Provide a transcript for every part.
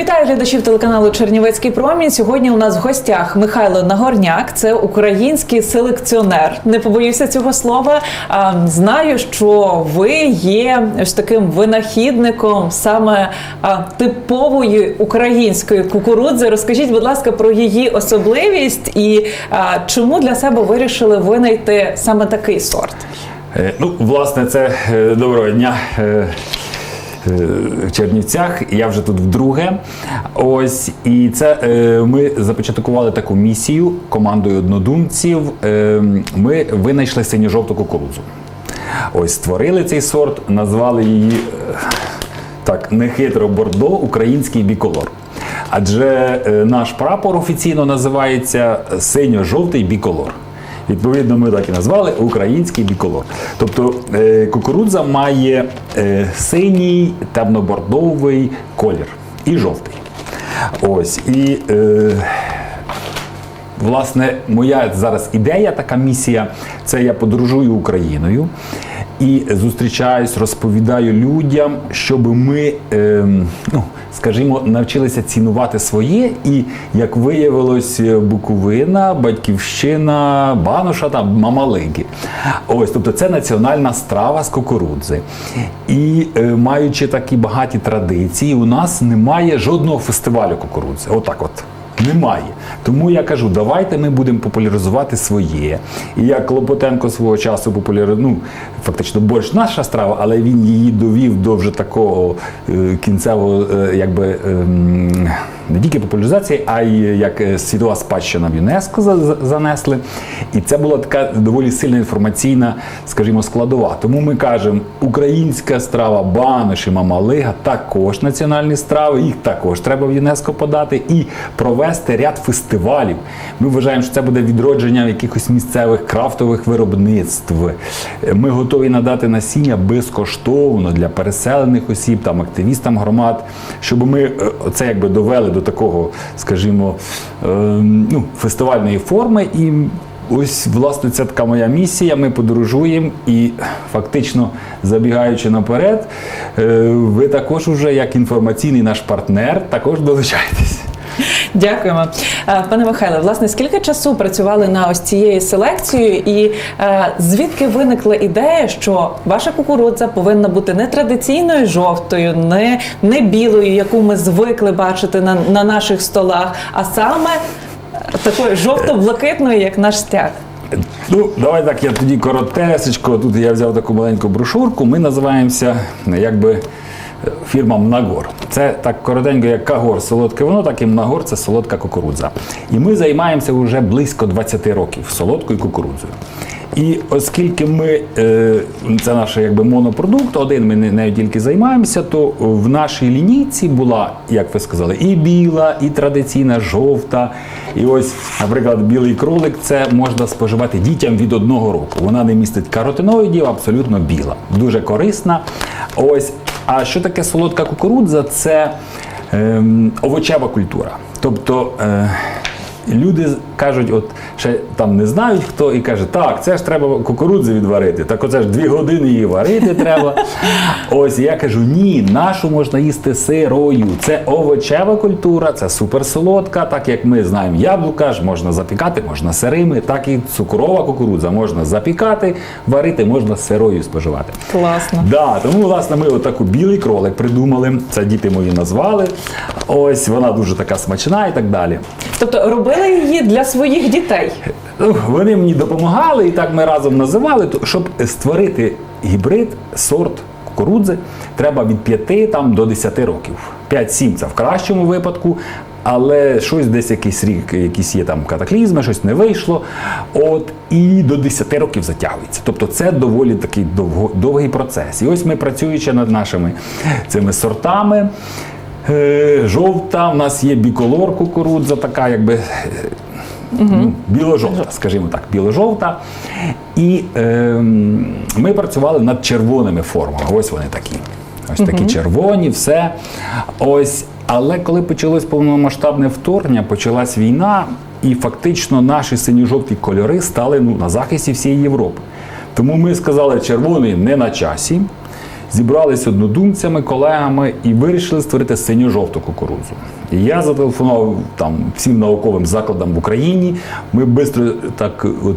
Вітаю глядачів телеканалу Чернівецький промінь. Сьогодні у нас в гостях Михайло Нагорняк, це український селекціонер. Не побоюся цього слова. Знаю, що ви є ось таким винахідником саме типової української кукурудзи. Розкажіть, будь ласка, про її особливість і чому для себе вирішили винайти саме такий сорт. Е, Ну, власне, це е, доброго дня. Е, е, В Чернівцях, я вже тут вдруге. Ось і це е, ми започаткували таку місію командою однодумців. Е, ми винайшли синьо-жовту кукурудзу. Ось створили цей сорт, назвали її так нехитро бордо, український біколор. Адже наш прапор офіційно називається синьо-жовтий біколор. Відповідно, ми так і назвали український біколор. Тобто е, кукурудза має е, синій, темнобордовий колір і жовтий. Ось. І е, Власне, моя зараз ідея, така місія це я подорожую Україною і зустрічаюсь, розповідаю людям, щоб ми, ем, ну скажімо, навчилися цінувати своє. І як виявилось, Буковина, Батьківщина, Бануша та Мамалиги. Ось, тобто, це національна страва з кукурудзи. І е, маючи такі багаті традиції, у нас немає жодного фестивалю кукурудзи. Отак, от. Немає. Тому я кажу, давайте ми будемо популяризувати своє. І як Клопотенко свого часу популяризував, ну, фактично борщ наша страва, але він її довів до вже такого е, кінцевого, е, якби. ем, не тільки популяризації, а й як е, світова спадщина в ЮНЕСКО за- за- занесли. І це була така доволі сильна інформаційна, скажімо, складова. Тому ми кажемо, українська страва, банош і мамалига також національні страви, їх також треба в ЮНЕСКО подати і провести ряд фестивалів. Ми вважаємо, що це буде відродження якихось місцевих крафтових виробництв. Е, Ми готові надати насіння безкоштовно для переселених осіб, там активістам громад, щоб ми е, це якби довели до такого, скажімо, е, ну, фестивальної форми. І ось власне це така моя місія. Ми подорожуємо і фактично забігаючи наперед, е, ви також уже як інформаційний наш партнер також долучаєтесь. Дякуємо, Е, пане Михайле. Власне, скільки часу працювали на ось цією селекцією, і е, звідки виникла ідея, що ваша кукурудза повинна бути не традиційною жовтою, не, не білою, яку ми звикли бачити на, на наших столах, а саме такою жовто-блакитною, як наш стяг. Ну, давай так, я тоді коротесечко. Тут я взяв таку маленьку брошурку. Ми називаємося якби фірма Мнагор. Це так коротенько, як Кагор солодке воно, так і Мнагор це солодка кукурудза. І ми займаємося вже близько 20 років солодкою кукурудзою. І оскільки ми е, це наш якби монопродукт, один ми не- нею тільки займаємося, то в нашій лінійці була, як ви сказали, і біла, і традиційна жовта. І ось, наприклад, білий кролик це можна споживати дітям від одного року. Вона не містить каротиноїдів, абсолютно біла, дуже корисна. Ось, а що таке солодка кукурудза? Це е, овочева культура. Тобто. Е, Люди кажуть, от ще там не знають хто, і каже, так, це ж треба кукурудзи відварити. Так оце ж дві години її варити треба. Ось я кажу, ні, нашу можна їсти сирою. Це овочева культура, це суперсолодка, так як ми знаємо, яблука ж можна запікати, можна сирими, так і цукрова кукурудза можна запікати, варити, можна сирою споживати. Класно. Да, тому власне ми отаку білий кролик придумали. Це діти мої назвали. Ось вона дуже така смачна і так далі. Тобто робили її для своїх дітей. Ну, Вони мені допомагали, і так ми разом називали. Щоб створити гібрид, сорт кукурудзи, треба від 5 там, до 10 років. 5-7 це в кращому випадку. Але щось десь якийсь рік, якісь є там катаклізми, щось не вийшло. От і до 10 років затягується. Тобто це доволі такий довго, довгий процес. І ось ми працюючи над нашими цими сортами. Е, Жовта, у нас є біколор кукурудза, така якби ну, біло-жовта, скажімо так, біло-жовта. І ем, ми працювали над червоними формами. Ось вони такі. Ось такі червоні, все. Ось. Але коли почалось повномасштабне вторгнення, почалась війна, і фактично наші синьо-жовті кольори стали ну, на захисті всієї Європи. Тому ми сказали, червоний не на часі. Зібрались однодумцями, колегами і вирішили створити синьо-жовту кукурудзу. І я зателефонував там всім науковим закладам в Україні. Ми швидко так от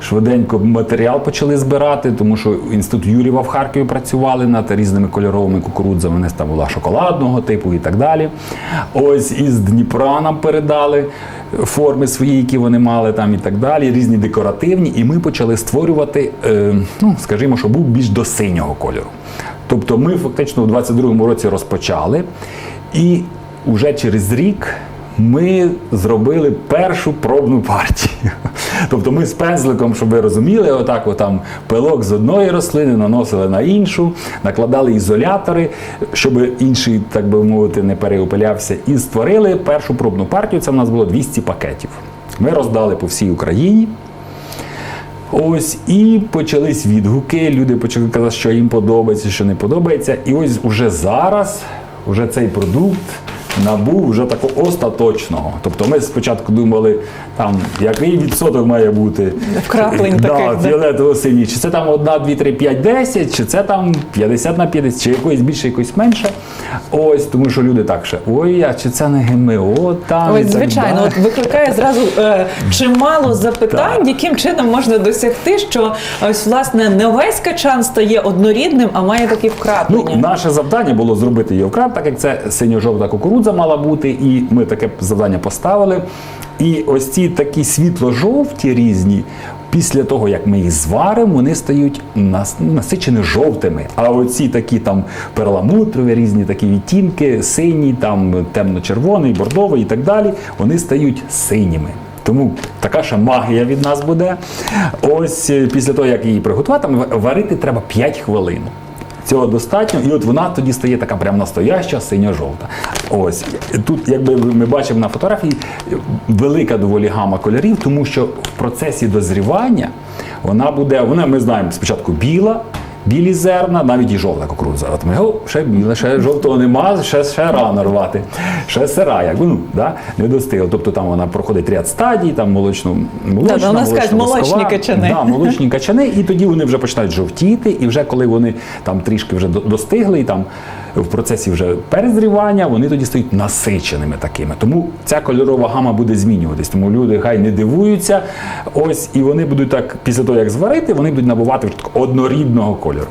швиденько матеріал почали збирати, тому що інститут Юрєва в Харкові працювали над різними кольоровими кукурудзами. Вони там була шоколадного типу і так далі. Ось із Дніпра нам передали форми свої, які вони мали там і так далі, різні декоративні. І ми почали створювати, е, ну скажімо, що був більш до синього кольору. Тобто ми фактично у 22-му році розпочали, і вже через рік ми зробили першу пробну партію. Тобто ми з пензликом, щоб ви розуміли, отак отам пилок з одної рослини наносили на іншу, накладали ізолятори, щоб інший, так би мовити, не переопилявся, і створили першу пробну партію. Це в нас було 200 пакетів. Ми роздали по всій Україні. Ось і почались відгуки. Люди почали казати, що їм подобається, що не подобається. І ось уже зараз, уже цей продукт набув вже такого остаточного. Тобто ми спочатку думали, там який відсоток має бути Вкраплень да, таких, фіолетово синій, чи це там 1, 2, 3, 5, 10, чи це там 50 на 50, чи якоїсь більше, якоїсь менше. Ось, тому що люди так ще, ой, а чи це не ГМО там. Ось, звичайно, от викликає зразу е, чимало запитань, Так. яким чином можна досягти, що ось власне не весь качан стає однорідним, а має такі Ну, вкраплення. наше завдання було зробити її вкрат, так як це синьо-жовта кукурудза мала бути, і ми таке завдання поставили. І ось ці такі світло-жовті різні. Після того, як ми їх зваримо, вони стають нас- насичені жовтими. А оці такі там перламутрові, різні такі відтінки, сині, там темно-червоний, бордовий і так далі, вони стають синіми. Тому така ще магія від нас буде. Ось е, після того, як її приготувати, варити треба 5 хвилин. Цього достатньо, і от вона тоді стає така прям настояща синьо-жовта. Ось тут, якби ми бачимо на фотографії, велика доволі гама кольорів, тому що в процесі дозрівання вона буде, вона ми знаємо спочатку біла. Білі зерна, навіть і жовта кукурудза. От ми о, ще біле, ще жовтого нема, ще, ще рано рвати. Ще сира, якби ну, да, не достигла. Тобто там вона проходить ряд стадій, там молочну, молочна, Да, молочно-воскова. молочні качани. Да, молочні качани, і тоді вони вже починають жовтіти, і вже коли вони там трішки вже достигли, і там в процесі вже перезрівання, вони тоді стають насиченими такими. Тому ця кольорова гама буде змінюватись. Тому люди хай не дивуються. Ось і вони будуть так, після того як зварити, вони будуть набувати вже однорідного кольору.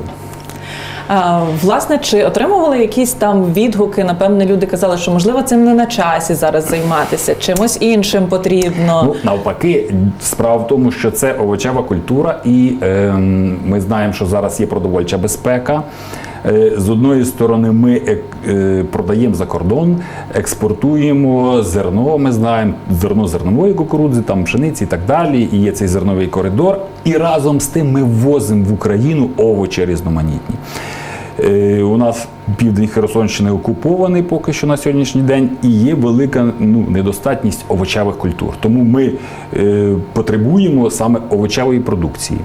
А, власне, чи отримували якісь там відгуки? Напевне, люди казали, що можливо цим не на часі зараз займатися, чимось іншим потрібно. Ну, навпаки, справа в тому, що це овочева культура, і ем, ми знаємо, що зараз є продовольча безпека. Е, З одної сторони, ми е, е, продаємо за кордон, експортуємо зерно. Ми знаємо зерно зернової кукурудзи, там пшениці і так далі. І є цей зерновий коридор. І разом з тим ми ввозимо в Україну овочі різноманітні. У нас південь Херсонщини окупований поки що на сьогоднішній день, і є велика ну, недостатність овочевих культур. Тому ми е, потребуємо саме овочевої продукції.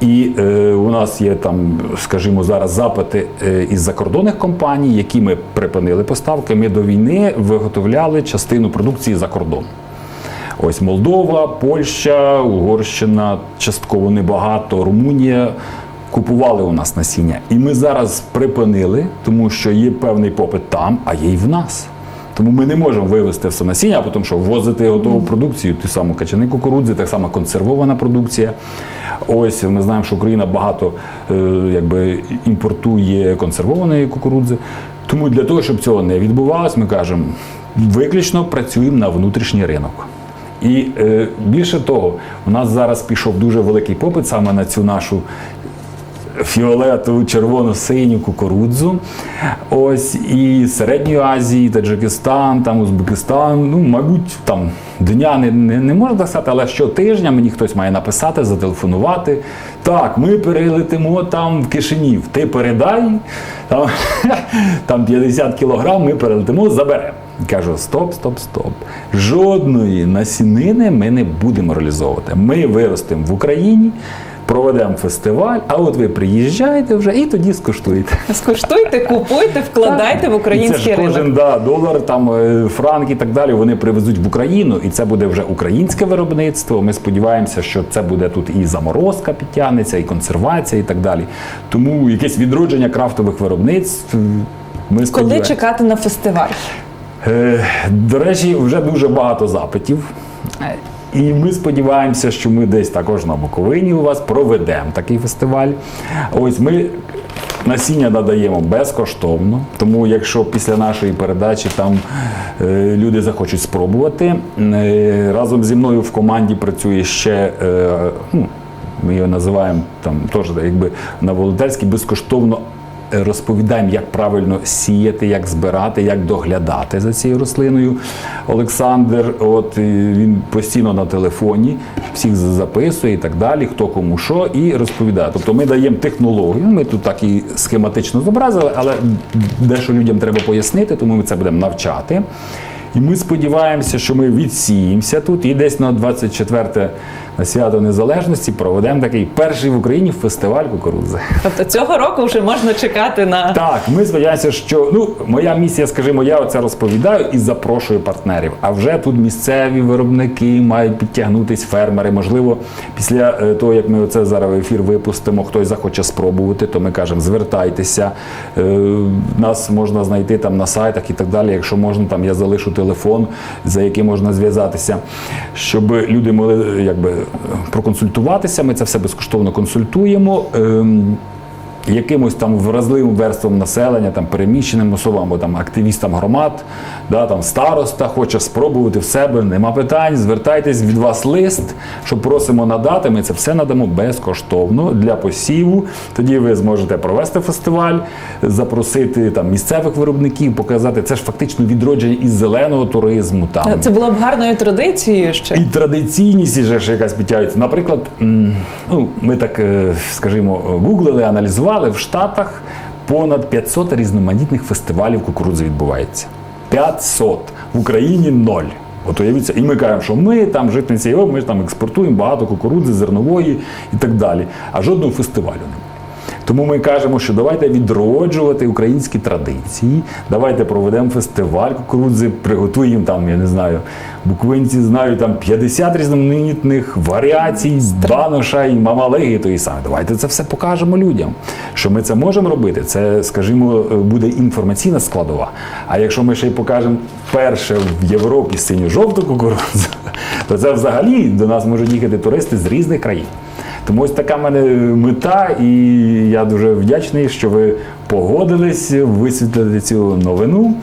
І е, у нас є там, скажімо, зараз запити е, із закордонних компаній, які ми припинили поставки. Ми до війни виготовляли частину продукції за кордон. Ось Молдова, Польща, Угорщина, частково небагато, Румунія купували у нас насіння. І ми зараз припинили, тому що є певний попит там, а є й в нас. Тому ми не можемо вивезти все насіння, а потім що ввозити готову продукцію, ту саму качани кукурудзи, так само консервована продукція. Ось ми знаємо, що Україна багато е, якби, імпортує консервованої кукурудзи. Тому для того, щоб цього не відбувалось, ми кажемо, виключно працюємо на внутрішній ринок. І е, більше того, у нас зараз пішов дуже великий попит саме на цю нашу фіолетову, червону, синю кукурудзу. Ось і Середньої Азії, Таджикистан, там Узбекистан. Ну, мабуть, там дня не, не, не можна сказати, але щотижня мені хтось має написати, зателефонувати. Так, ми перелетимо там в Кишинів. Ти передай там, там 50 кілограм, ми перелетимо, заберемо. Кажу, стоп, стоп, стоп. Жодної насінини ми не будемо реалізовувати. Ми виростемо в Україні. Проведемо фестиваль, а от ви приїжджаєте вже і тоді скуштуєте. Скуштуйте, купуйте, вкладайте в український ринок. кожен да, долар, там е, франк і так далі. Вони привезуть в Україну, і це буде вже українське виробництво. Ми сподіваємося, що це буде тут і заморозка підтягнеться, і консервація, і так далі. Тому якесь відродження крафтових виробництв. Ми Коли чекати на фестиваль? Е, До речі, вже дуже багато запитів. І ми сподіваємося, що ми десь також на Буковині у вас проведемо такий фестиваль. Ось ми насіння надаємо безкоштовно. Тому, якщо після нашої передачі там е, люди захочуть спробувати, е, разом зі мною в команді працює ще. е, ну, ми його називаємо там теж якби на волонтерській безкоштовно розповідаємо, як правильно сіяти, як збирати, як доглядати за цією рослиною. Олександр, от він постійно на телефоні, всіх записує і так далі, хто кому що, і розповідає. Тобто ми даємо технологію. Ми тут так і схематично зобразили, але дещо людям треба пояснити, тому ми це будемо навчати. І ми сподіваємося, що ми відсіємося тут і десь на 24 на свято Незалежності проведемо такий перший в Україні фестиваль кукурудзи. Тобто цього року вже можна чекати на Так, ми сподіваємося, що ну моя місія, скажімо, я оце розповідаю і запрошую партнерів. А вже тут місцеві виробники мають підтягнутись фермери. Можливо, після е, того, як ми оце зараз в ефір випустимо, хтось захоче спробувати, то ми кажемо, звертайтеся. Е, Нас можна знайти там на сайтах і так далі. Якщо можна, там я залишу телефон, за яким можна зв'язатися, щоб люди могли якби проконсультуватися. Ми це все безкоштовно консультуємо. Якимось там вразливим верствам населення, там переміщеним особам або там активістам громад, да, там староста хоче спробувати в себе, нема питань, звертайтесь від вас лист, що просимо надати. Ми це все надамо безкоштовно для посіву. Тоді ви зможете провести фестиваль, запросити там місцевих виробників, показати це ж фактично відродження із зеленого туризму. Там це було б гарною традицією ще. і традиційність же ж якась підтягується. Наприклад, ну, ми так, е, скажімо, гуглили, аналізували в Штатах понад 500 різноманітних фестивалів кукурудзи відбувається. 500. В Україні ноль. От уявіться, і ми кажемо, що ми там житниці ми ж там експортуємо багато кукурудзи, зернової і так далі. А жодного фестивалю немає. Тому ми кажемо, що давайте відроджувати українські традиції, давайте проведемо фестиваль кукурудзи, приготуємо там, я не знаю, буквинці знають там 50 різноманітних варіацій, баноша і мамалеги тої саме. Давайте це все покажемо людям. Що ми це можемо робити, це, скажімо, буде інформаційна складова. А якщо ми ще й покажемо перше в Європі синьо-жовту кукурудзу, то це взагалі до нас можуть їхати туристи з різних країн. Тому ось така в мене мета, і я дуже вдячний, що ви погодились висвітлити цю новину.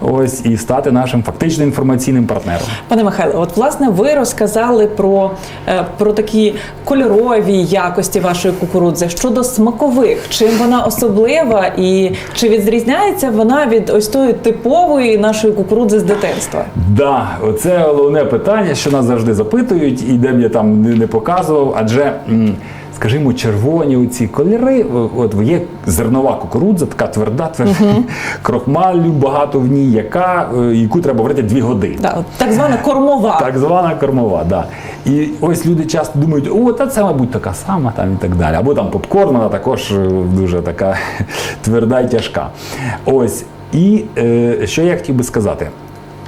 Ось і стати нашим фактично інформаційним партнером. Пане Михайло, от власне ви розказали про, е, про такі кольорові якості вашої кукурудзи щодо смакових. Чим вона особлива і чи відрізняється вона від ось тої типової нашої кукурудзи з дитинства? Да, оце головне питання, що нас завжди запитують, і де б я там не показував. Адже, скажімо, червоні оці кольори, от є зернова кукурудза, така тверда, тверда, крохмалю багато в ній, яка, е, яку треба варити дві години. Да, так звана кормова. Так звана кормова, да. І ось люди часто думають, о, та це, мабуть, така сама там і так далі. Або там попкорн, вона також е, дуже така тверда і тяжка. Ось. І е, що я хотів би сказати?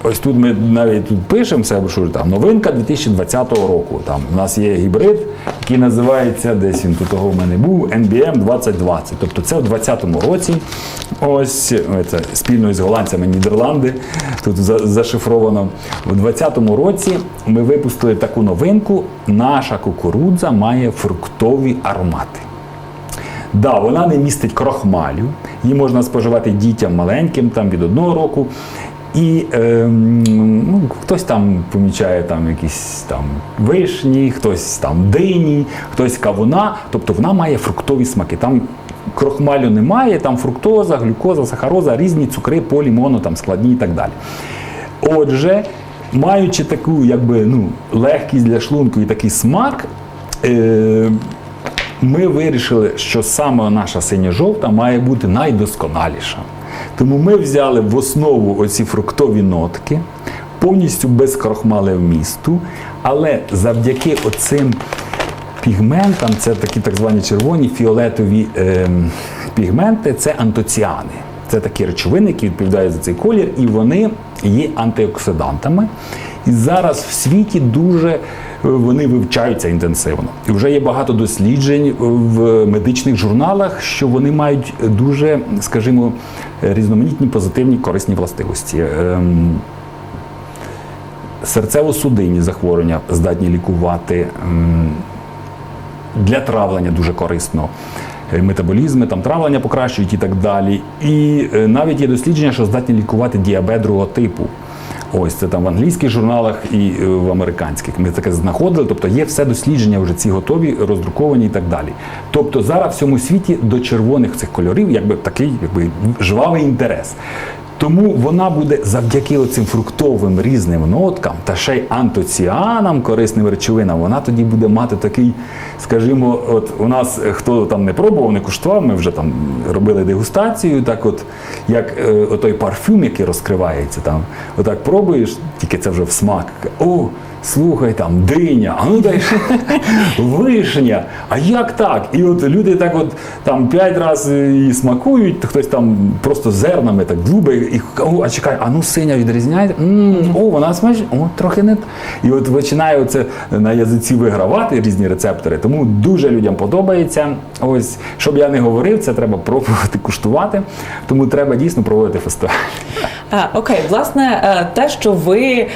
Ось тут ми навіть тут пишемо це, що там новинка 2020 року. Там у нас є гібрид, який називається десь він тут того в мене був NBM 2020. Тобто це у 2020 році. Ось це спільно з голландцями Нідерланди. Тут за- зашифровано. У 2020 році ми випустили таку новинку. Наша кукурудза має фруктові аромати. Да, вона не містить крохмалю, її можна споживати дітям маленьким, там від одного року. І ем, ну, хтось там помічає там якісь там вишні, хтось там дині, хтось кавуна. Тобто вона має фруктові смаки. Там крохмалю немає, там фруктоза, глюкоза, сахароза, різні цукри, полі, моно, там складні і так далі. Отже, маючи таку якби, ну, легкість для шлунку і такий смак, е, ми вирішили, що саме наша синьо-жовта має бути найдосконаліша. Тому ми взяли в основу оці фруктові нотки, повністю без крохмалевмісту, але завдяки оцим пігментам, це такі так звані червоні фіолетові е, пігменти, це антоціани. Це такі речовини, які відповідають за цей колір, і вони є антиоксидантами. І зараз в світі дуже е, вони вивчаються інтенсивно. І вже є багато досліджень в медичних журналах, що вони мають дуже, скажімо, різноманітні позитивні корисні властивості. Ем, серцево-судинні захворювання здатні лікувати. ем, Для травлення дуже корисно. Е, Метаболізми, там травлення покращують і так далі. І е, навіть є дослідження, що здатні лікувати діабет другого типу. Ось це там в англійських журналах і е, в американських. Ми таке знаходили. Тобто є все дослідження вже ці готові, роздруковані і так далі. Тобто зараз в цьому світі до червоних цих кольорів якби такий якби жвавий інтерес. Тому вона буде завдяки оцим фруктовим різним ноткам та ще й антоціанам, корисним речовинам, вона тоді буде мати такий, скажімо, от у нас е, хто там не пробував, не куштував, ми вже там робили дегустацію, так от як е, отой парфюм, який розкривається там, отак пробуєш, тільки це вже в смак. О, слухай там, диня, а ну дай вишня. А як так? І от люди так от там п'ять разів її смакують, хтось там просто зернами так любить, і о, а чекай, а ну синя відрізняється. о, вона смачна, о, трохи не. т». І от починає це на язиці вигравати різні рецептори. Тому дуже людям подобається. Ось, щоб я не говорив, це треба пробувати куштувати. Тому треба дійсно проводити фестиваль. А, окей, власне, е, те, що ви е,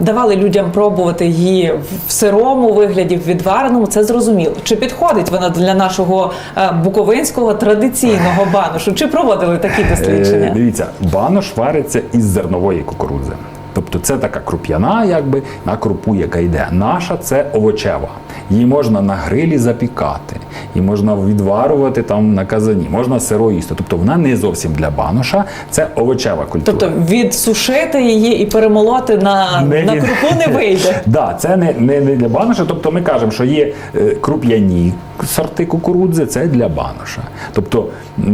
давали людям пробувати її в сирому вигляді, в відвареному, це зрозуміло. Чи підходить вона для нашого е, буковинського традиційного баношу? Чи проводили такі Е, дослідження? Дивіться, банош вариться із зернової кукурудзи. Тобто це така круп'яна, якби на крупу, яка йде. Наша це овочева. Її можна на грилі запікати, її можна відварювати там на казані, можна сиро їсти. Тобто вона не зовсім для баноша, це овочева культура. Тобто відсушити її і перемолоти на, Не на крупу не вийде. Да, це не, не, не для баноша. Тобто ми кажемо, що є е, круп'яні сорти кукурудзи, це для баноша. Тобто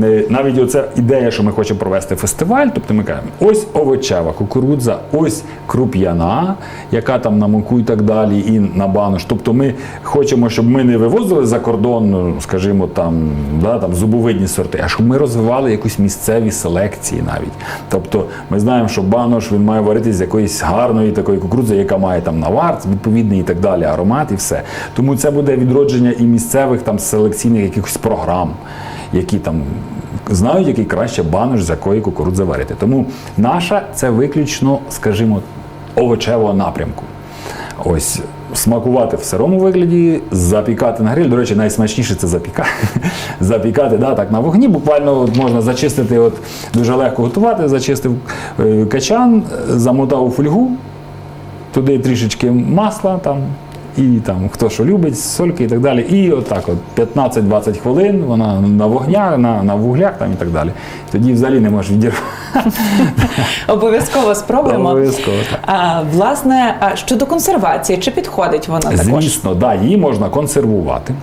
е, навіть оця ідея, що ми хочемо провести фестиваль, тобто ми кажемо, ось овочева кукурудза, ось круп'яна, яка там на муку і так далі, і на банош. Тобто ми хочемо, щоб ми не вивозили за кордон, ну, скажімо, там, да, там зубовидні сорти, а щоб ми розвивали якусь місцеві селекції навіть. Тобто ми знаємо, що банош він має варитися з якоїсь гарної такої кукурудзи, яка має там навар відповідний і так далі, аромат і все. Тому це буде відродження і місцевих там селекційних якихось програм, які там. Знають, який краще банош, з якої кукурудзи варити. Тому наша це виключно, скажімо, овочевого напрямку. Ось смакувати в сирому вигляді, запікати на гриль. До речі, найсмачніше це запікати. запікати да, так, на вогні. Буквально от можна зачистити, от, дуже легко готувати, зачистив е, качан, замотав у фольгу, туди трішечки масла там. І там хто що любить, сольки і так далі. І отак от 15-20 хвилин вона на вогнях, на, на вуглях там і так далі. Тоді взагалі не можеш відірвати. Обов'язково спробуємо. Обов'язково, так. А, власне, а щодо консервації, чи підходить вона також? Звісно, да, її можна консервувати.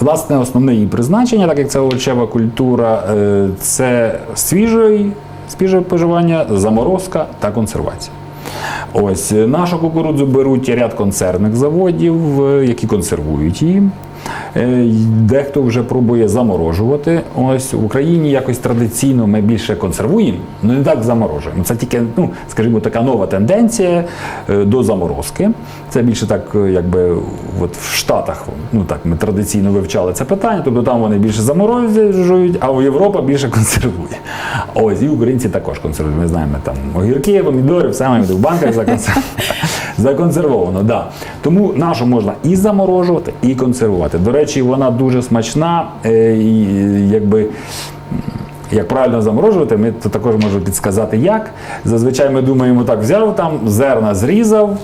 Власне, основне її призначення, так як це овочева культура, е, це свіжий, свіже споживання, заморозка та консервація. Ось е, нашу кукурудзу беруть ряд концерних заводів, е, які консервують її. Е, Дехто вже пробує заморожувати. Ось в Україні якось традиційно ми більше консервуємо, але не так заморожуємо. Це тільки, ну скажімо, така нова тенденція е, до заморозки. Це більше так, е, якби от в Штатах, ну так ми традиційно вивчали це питання. Тобто там вони більше заморожують, а у Європа більше консервує. Ось і українці також консервують. Ми знаємо там огірки, помідори, все маємо в банках законсервовано. Законсервовано, да. Тому нашу можна і заморожувати, і консервувати. До речі, вона дуже смачна, е, і якби. Як правильно заморожувати, ми то також можемо підсказати, як. Зазвичай ми думаємо, так взяв там, зерна зрізав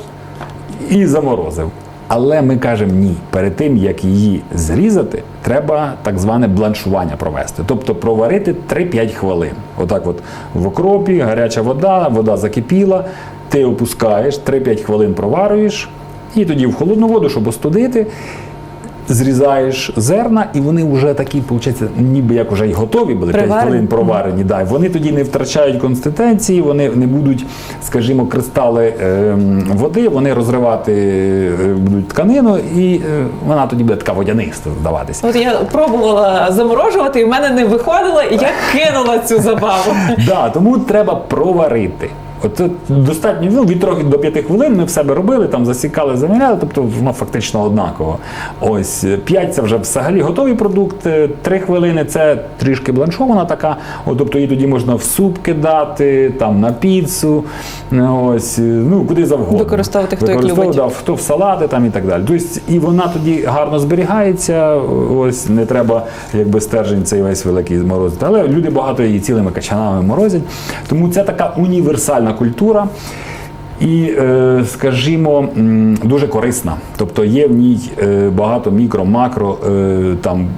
і заморозив. Але ми кажемо ні. Перед тим, як її зрізати, треба так зване бланшування провести. Тобто проварити 3-5 хвилин. Отак от в окропі, гаряча вода, вода закипіла, ти опускаєш, 3-5 хвилин проварюєш, і тоді в холодну воду, щоб остудити. зрізаєш зерна, і вони вже такі, виходить, ніби як вже й готові були, 5 хвилин проварені. Да. Вони тоді не втрачають консистенції, вони не будуть, скажімо, кристали ем, води, вони розривати е, будуть тканину, і е, вона тоді буде така водяниста здаватися. От я пробувала заморожувати, і в мене не виходило, і я кинула цю забаву. Да, тому треба проварити. От достатньо ну, від 3 до 5 хвилин ми в себе робили, там засікали, заміряли, тобто воно фактично однаково. Ось 5 це вже взагалі готовий продукт. 3 хвилини це трішки бланшована така. От, тобто її тоді можна в суп кидати, там на піцу, ось ну куди завгодно. Використовувати, хто як любить. да, хто в салати там і так далі. Тобто, і вона тоді гарно зберігається. Ось не треба якби стержень цей весь великий морозити. Але люди багато її цілими качанами морозять. Тому це така універсальна культура. І, е, скажімо, дуже корисна. Тобто є в ній е, багато мікро-макро е, там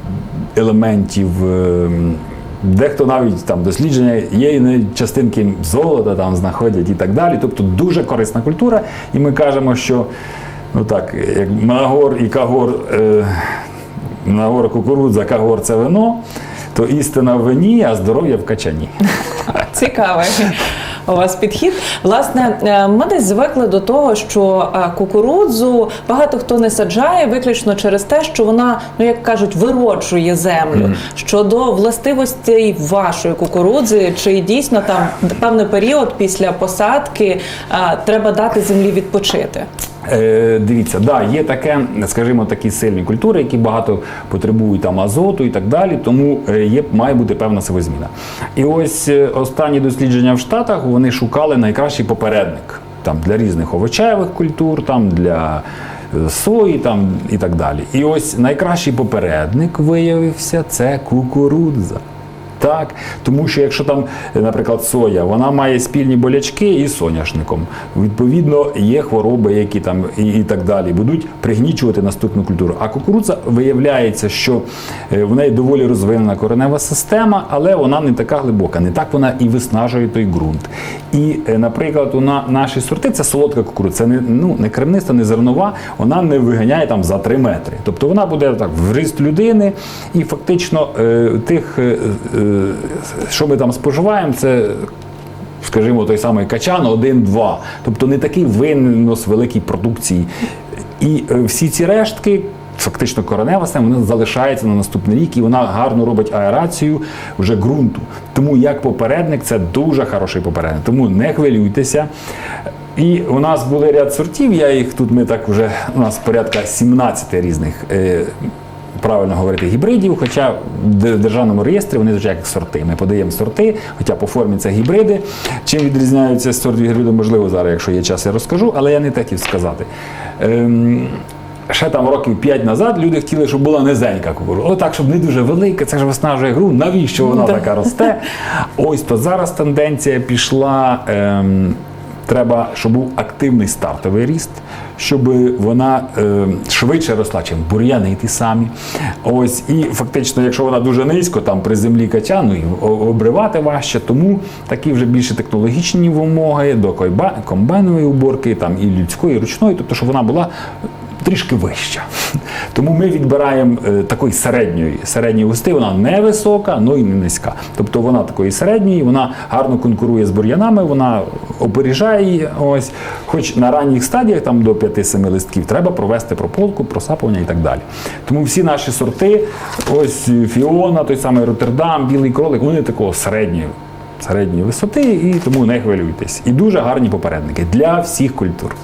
елементів. Дехто навіть там дослідження є частинки золота там знаходять і так далі. Тобто дуже корисна культура. І ми кажемо, що ну так, як Магор і Кагор, Магор кукурудза, Кагор це вино, то істина в вині, а здоров'я в качані. Цікавий у вас підхід. Власне, е, ми десь звикли до того, що е, кукурудзу багато хто не саджає виключно через те, що вона, ну як кажуть, вирочує землю. Щодо властивостей вашої кукурудзи, чи дійсно там певний період після посадки е, треба дати землі відпочити? Е, дивіться, да, є таке, скажімо, такі сильні культури, які багато потребують там азоту і так далі, тому е, є, має бути певна сивозміна. І ось е, останні дослідження в Штатах вони шукали найкращий попередник там, для різних овочевих культур, там, для е, сої там, і так далі. І ось найкращий попередник виявився це кукурудза. Так, тому що якщо там, е, наприклад, соя, вона має спільні болячки із соняшником. Відповідно, є хвороби, які там і, і так далі будуть пригнічувати наступну культуру. А кукурудза виявляється, що е, в неї доволі розвинена коренева система, але вона не така глибока, не так вона і виснажує той ґрунт. І, е, наприклад, на- наші сорти це солодка кукурудза, це не, ну, не кремниста, не зернова, вона не виганяє там за 3 метри. Тобто вона буде так в ріст людини, і фактично тих, що ми там споживаємо, це. Скажімо, той самий качан 1-2, тобто не такий винос великій продукції. І е, всі ці рештки, фактично коренева система, вона залишається на наступний рік, і вона гарно робить аерацію вже ґрунту. Тому як попередник це дуже хороший попередник. Тому не хвилюйтеся. І у нас були ряд сортів, я їх тут ми так вже у нас порядка 17 різних. Правильно говорити гібридів, хоча в державному реєстрі вони звучать як сорти. Ми подаємо сорти, хоча по формі це гібриди. Чим відрізняються сорт від гібриду, можливо, зараз, якщо є час, я розкажу, але я не так хотів сказати. Ем, Ще там років 5 назад люди хотіли, щоб була низенька кукурудза. Отак, щоб не дуже велика, це ж виснажує гру. Навіщо вона така росте? Ось то зараз тенденція пішла. Ем, Треба, щоб був активний стартовий ріст, щоб вона е, швидше росла, чим бур'яни ті самі. Ось, і фактично, якщо вона дуже низько, там при землі качану, і обривати важче, тому такі вже більше технологічні вимоги до комбайнової уборки, там і людської, і ручної, тобто, щоб вона була трішки вища. Тому ми відбираємо е, такої середньої, середньої густи, вона не висока, ну і не низька. Тобто вона такої середньої, вона гарно конкурує з бур'янами, вона оперіжає її. Ось, хоч на ранніх стадіях, там до 5-7 листків, треба провести прополку, просапування і так далі. Тому всі наші сорти, ось Фіона, той самий Роттердам, білий кролик, вони такого середньої. Середньої висоти, і тому не хвилюйтесь. І дуже гарні попередники для всіх культур.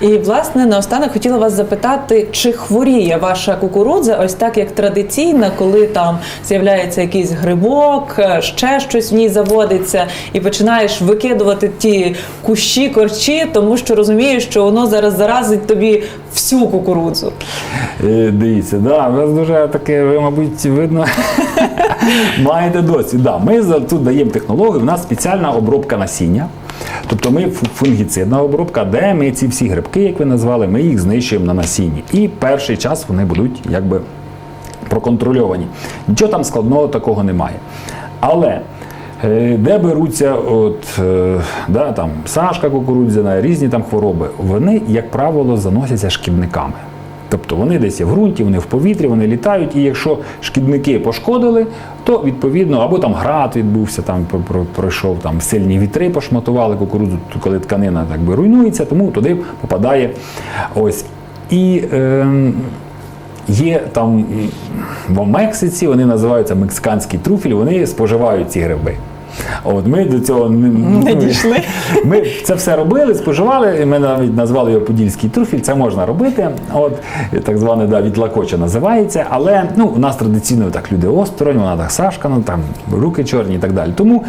І власне наостанок хотіла вас запитати, чи хворіє ваша кукурудза, ось так як традиційна, коли там з'являється якийсь грибок, е, ще щось в ній заводиться, і починаєш викидувати ті кущі, корчі, тому що розумієш, що воно зараз заразить тобі всю кукурудзу. Е, Дивіться, да, у вас дуже таке, ви, мабуть, видно, маєте досвід. Да, ми тут даємо технологію, у нас спеціальна обробка насіння. Тобто ми фунгіцидна обробка, де ми ці всі грибки, як ви назвали, ми їх знищуємо на насінні. І перший час вони будуть якби проконтрольовані. Нічого там складного такого немає. Але е, де беруться от, е, да, там, сашка кукурудзяна, різні там хвороби, вони, як правило, заносяться шкідниками. Тобто вони десь є в ґрунті, вони в повітрі, вони літають, і якщо шкідники пошкодили, то відповідно або там град відбувся, там про- про- пройшов там сильні вітри, пошматували кукурудзу, коли тканина так би руйнується, тому туди попадає ось. І ем, Є там в Мексиці, вони називаються мексиканський труфель, вони споживають ці гриби. От ми до цього не, Не дійшли. Ми це все робили, споживали. і Ми навіть назвали його подільський труфель. Це можна робити. От так зване да, відлакоча називається. Але ну, у нас традиційно так люди осторонь, вона так Сашка, ну там руки чорні і так далі. Тому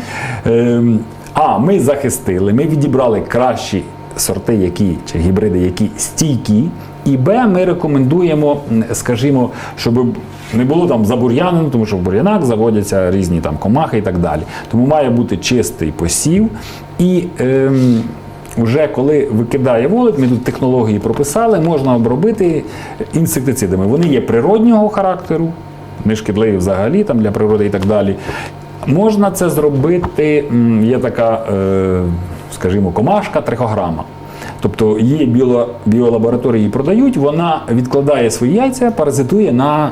ем, а ми захистили, ми відібрали кращі сорти, які чи гібриди, які стійкі. І Б, ми рекомендуємо, скажімо, щоб не було там забур'янено, тому що в бур'янах заводяться різні там комахи і так далі. Тому має бути чистий посів. І ем, вже коли викидає волик, ми тут технології прописали, можна обробити інсектицидами. Вони є природнього характеру, не шкідливі взагалі там для природи і так далі. Можна це зробити, є така, е, скажімо, комашка трихограма. Тобто її біо, біолабораторії продають, вона відкладає свої яйця, паразитує на,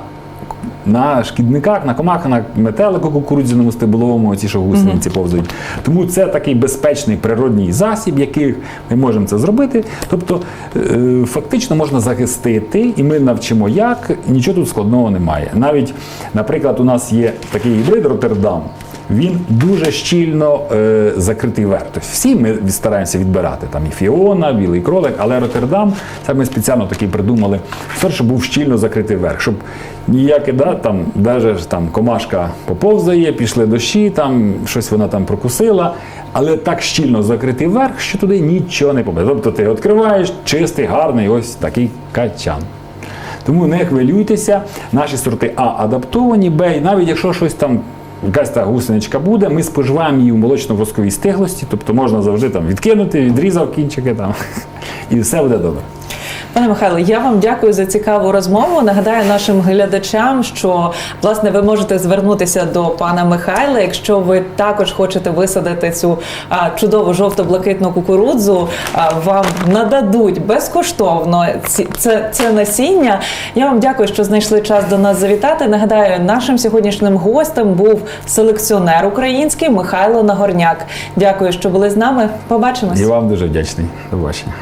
на шкідниках, на комахах, на метелику кукурудзяному стебловому, ці що гусениці повзають. Тому це такий безпечний природній засіб, який ми можемо це зробити. Тобто е, фактично можна захистити, і ми навчимо як, нічого тут складного немає. Навіть, наприклад, у нас є такий гібрид Роттердам. Він дуже щільно е, закритий. Тобто всі ми стараємося відбирати там і Фіона, білий кролик, але Роттердам, це ми спеціально такий придумали, сорт, щоб був щільно закритий верх, щоб ніяке, да, там, ж там комашка поповзає, пішли дощі, там щось вона там прокусила, але так щільно закритий верх, що туди нічого не попаде. Тобто ти відкриваєш чистий, гарний ось такий качан. Тому не хвилюйтеся, наші сорти А адаптовані, Б, і навіть якщо щось там. Якась та гусеничка буде, ми споживаємо її в молочно-восковій стиглості, тобто можна завжди там відкинути, відрізав кінчики там, і все буде добре. Пане Михайло, я вам дякую за цікаву розмову. Нагадаю нашим глядачам, що власне ви можете звернутися до пана Михайла, якщо ви також хочете висадити цю а, чудову жовто-блакитну кукурудзу, а, вам нададуть безкоштовно ці, це, це насіння. Я вам дякую, що знайшли час до нас завітати. Нагадаю, нашим сьогоднішнім гостем був селекціонер український Михайло Нагорняк. Дякую, що були з нами. Побачимось. І вам дуже вдячний. До побачення.